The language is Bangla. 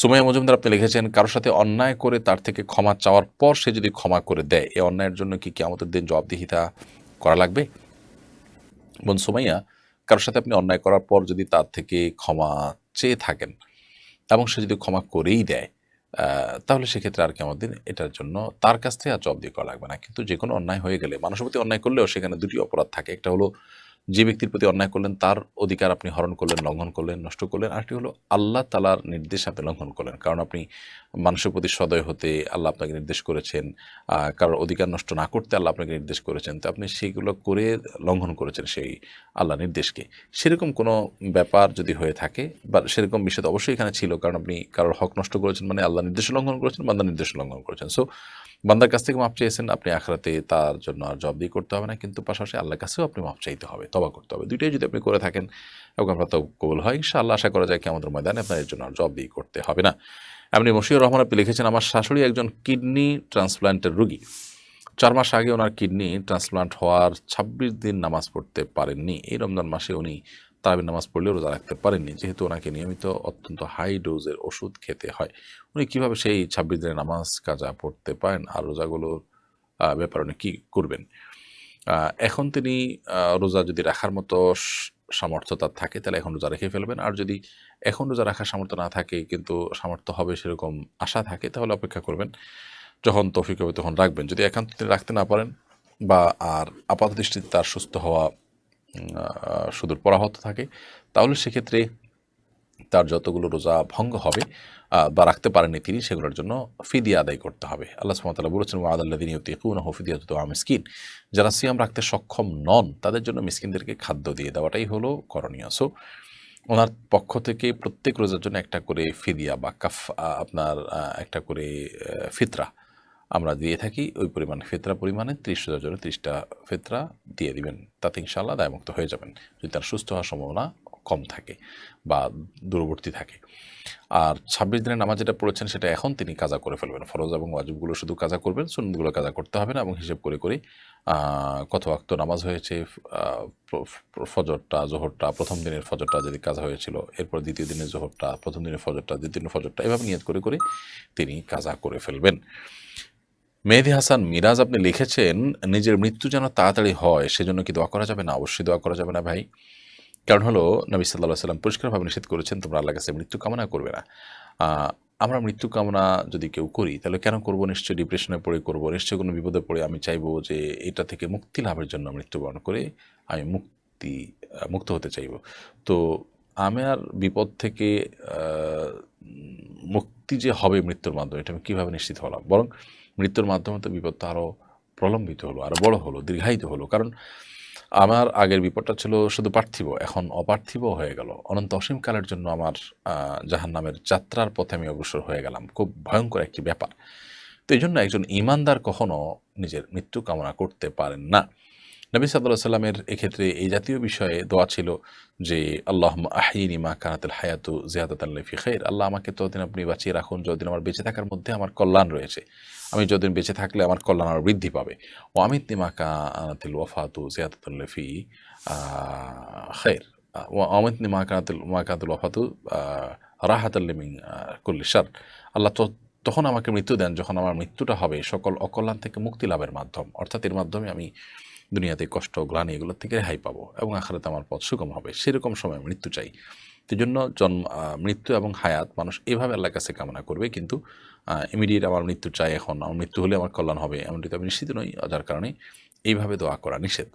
সুমাইয়া মজুমদার, আপনি লিখেছেন, কারোর সাথে অন্যায় করে তার থেকে ক্ষমা চাওয়ার পর সে যদি ক্ষমা করে দেয় এই অন্যায়ের জন্য কি কি আমাদের দিন জবাবদিহিতা করা লাগবে? বোন সুমাইয়া, কারোর সাথে আপনি অন্যায় করার পর যদি তার থেকে ক্ষমা চেয়ে থাকেন এবং সে যদি ক্ষমা করেই দেয় তাহলে সেক্ষেত্রে আর কি আমাদের এটার জন্য তার কাছ থেকে আর জব দিয়ে করা লাগবে না। কিন্তু যে কোনো অন্যায় হয়ে গেলে, মানুষের প্রতি অন্যায় করলেও সেখানে দুটি অপরাধ থাকে। একটা হলো যে ব্যক্তির প্রতি অন্যায় করলেন, তার অধিকার আপনি হরণ করলেন, লঙ্ঘন করলেন, নষ্ট করলেন। আরেকটি হলো আল্লাহ তালার নির্দেশ আপনি লঙ্ঘন করলেন। কারণ আপনি মানুষের প্রতি সদয় হতে আল্লাহ আপনাকে নির্দেশ করেছেন কারোর অধিকার নষ্ট না করতে আল্লাহ আপনাকে নির্দেশ করেছেন। তো আপনি সেইগুলো করে লঙ্ঘন করেছেন সেই আল্লাহ নির্দেশকে। সেরকম কোনো ব্যাপার যদি হয়ে থাকে, বা সেরকম বিষয় অবশ্যই এখানে ছিল, কারণ আপনি কারোর হক নষ্ট করেছেন মানে আল্লাহ নির্দেশ লঙ্ঘন করেছেন, বান্দার নির্দেশ লঙ্ঘন করেছেন। সো বান্দার কাছ থেকে মাপ চেয়েছেন, আপনি আখরাতে তার জন্য আর জব দিয়ে করতে হবে না, কিন্তু পাশাপাশি আল্লাহর কাছেও আপনি মাপ চাইতে হবে তবা করতে হবে। দুইটাই যদি আপনি করে থাকেন এবং আপনার তো কবুল হয়, ইনশাআল্লাহ আশা করা যায় কি আমাদের ময়দানে আপনার এর জন্য আর জব দিয়ে করতে হবে না। এমনি মশিউর রহমান আপনি লিখেছেন, আমার শাশুড়ি একজন কিডনি ট্রান্সপ্লান্টের রুগী। চার মাস আগে ওনার কিডনি ট্রান্সপ্লান্ট হওয়ার ছাব্বিশ দিন নামাজ পড়তে পারেননি। এই রমজান মাসে উনি তারাবির নামাজ পড়লে রোজা রাখতে পারেননি। যেহেতু ওনাকে নিয়মিত অত্যন্ত হাই ডোজের ওষুধ খেতে হয়। উনি কীভাবে সেই ছাব্বিশ দিনের নামাজ কাজা পড়তে পারেন আর রোজাগুলোর ব্যাপারে উনি কী করবেন? এখন তিনি রোজা যদি রাখার মতো সামর্থ্য তার থাকে, তাহলে এখন রোজা রেখে ফেলবেন। আর যদি এখন রোজা রাখার সামর্থ্য না থাকে, কিন্তু সামর্থ্য হবে সেরকম আশা থাকে, তাহলে অপেক্ষা করবেন। যখন তৌফিক হবে তখন রাখবেন। যদি একান্ত তিনি রাখতে না পারেন বা আর আপাত দৃষ্টিতে তার সুস্থ হওয়া সুদূর পরাহত থাকে, তাহলে সেক্ষেত্রে তার যতগুলো রোজা ভঙ্গ হবে বা রাখতে পারেননি তিনি, সেগুলোর জন্য ফিদিয়া আদায় করতে হবে। আল্লাহ সুমতাল্লাহ বলেছেন ওয়াদাল্লাদিন ইউতিকুন হফিদিয়া তো মিসকিন। যারা সিয়াম রাখতে সক্ষম নন, তাদের জন্য মিসকিনদেরকে খাদ্য দিয়ে দেওয়াটাই হলো করণীয়। সো ওনার পক্ষ থেকে প্রত্যেক রোজার জন্য একটা করে ফিদিয়া বা কাফ আপনার একটা করে ফিতরা আমরা দিয়ে থাকি ওই পরিমাণ ফেতরা পরিমাণে, ত্রিশ রোজার জন্য ত্রিশটা ফেতরা দিয়ে দিবেন। তাতে ইনশাআল্লাহ দায়মুক্ত হয়ে যাবেন। যদি তার সুস্থ হওয়ার সম্ভাবনা কম থাকে বা দূরবর্তী থাকে। আর ছাব্বিশ দিনের নামাজ যেটা পড়েছেন সেটা এখন তিনি কাজা করে ফেলবেন। ফরজ এবং ওয়াজিবগুলো শুধু কাজা করবেন, সুন্নতগুলো কাজা করতে হবে না এবং হিসেব করে করে কত ওয়াক্ত নামাজ হয়েছে ফজরটা, জোহরটা, প্রথম দিনের ফজরটা যদি কাজা হয়েছিল, এরপর দ্বিতীয় দিনের জোহরটা, প্রথম দিনের ফজরটা, দ্বিতীয় দিনের ফজরটা, এভাবে নিয়ত করে করে তিনি কাজা করে ফেলবেন। মেহেদি হাসান মিরাজ আপনি লিখেছেন, নিজের মৃত্যু যেন তাড়াতাড়ি হয়, সেজন্য কি দোয়া করা যাবে না? অবশ্যই দোয়া করা যাবে না ভাই। কারণ হলো, নবী সাল্লাহ সাল্লাম পরিষ্কারভাবে নিষেধ করেছেন, তোমরা আল্লাহ কাছে মৃত্যু কামনা করবে না। আমরা মৃত্যু কামনা যদি কেউ করি, তাহলে কেন করব? নিশ্চয়ই ডিপ্রেশনে পড়ে করব, নিশ্চয়ই কোনো বিপদে পড়ে আমি চাইব যে এটা থেকে মুক্তি লাভের জন্য মৃত্যুবরণ করে আমি মুক্তি মুক্ত হতে চাইব। তো আমার বিপদ থেকে মুক্তি যে হবে মৃত্যুর মাধ্যমে, এটা আমি কীভাবে নিশ্চিত হলাম? বরং মৃত্যুর মাধ্যমে তো বিপদটা আরও প্রলম্বিত হলো আরও বড় হলো, দীর্ঘায়িত হলো। কারণ আমার আগের বিপদটা ছিল শুধু পার্থিব, এখন অপার্থিব হয়ে গেল। অনন্ত অসীমকালের জন্য আমার জাহান নামের যাত্রার পথে আমি অগ্রসর হয়ে গেলাম। খুব ভয়ঙ্কর একটি ব্যাপার। তো এই জন্য একজন ইমানদার কখনো নিজের মৃত্যু কামনা করতে পারেন না। নবী সাল্লাহ সাল্লামের এক্ষেত্রে এই জাতীয় বিষয়ে দোয়া ছিল যে আল্লাহ আহিনী মা কানাতুল হায়াতু জিয়াদাতাল্লাফি খের আল্লাহ আমাকে ততদিন আপনি বাঁচিয়ে রাখুন, যতদিন আমার বেঁচে থাকার মধ্যে আমার কল্যাণ রয়েছে, আমি যতদিন বেঁচে থাকলে আমার কল্যাণ আরও বৃদ্ধি পাবে। ও আমিত নিমা কানাতিল ওয়াফাতু জিয়াদাতুল্লাফি খের ও অমিত নিমা কানাতুল, মা কানাতুল ওয়াফাতু রাহাতাল্লিমিং কুল্লি শার। আল্লাহ তো, তখন আমাকে মৃত্যু দেন, যখন আমার মৃত্যুটা হবে, সকল অকল্যাণ থেকে মুক্তি লাভের মাধ্যম। অর্থাৎ এর মাধ্যমে আমি দুনিয়াতে কষ্ট, গ্লানি এগুলোর থেকে রেহাই পাবো এবং আখারাতে আমার পথ সুগম হবে। সেরকম সময় মৃত্যু চাই। সেই জন্য জন্ম মৃত্যু এবং হায়াত মানুষ এভাবে আল্লাহর কাছে কামনা করবে কিন্তু ইমিডিয়েট আমার মৃত্যু চাই এখন। আমার মৃত্যু হলে আমার কল্যাণ হবে, এমনটি তো আমি নিশ্চিত নই। যার কারণে এইভাবে দোয়া করা নিষেধ।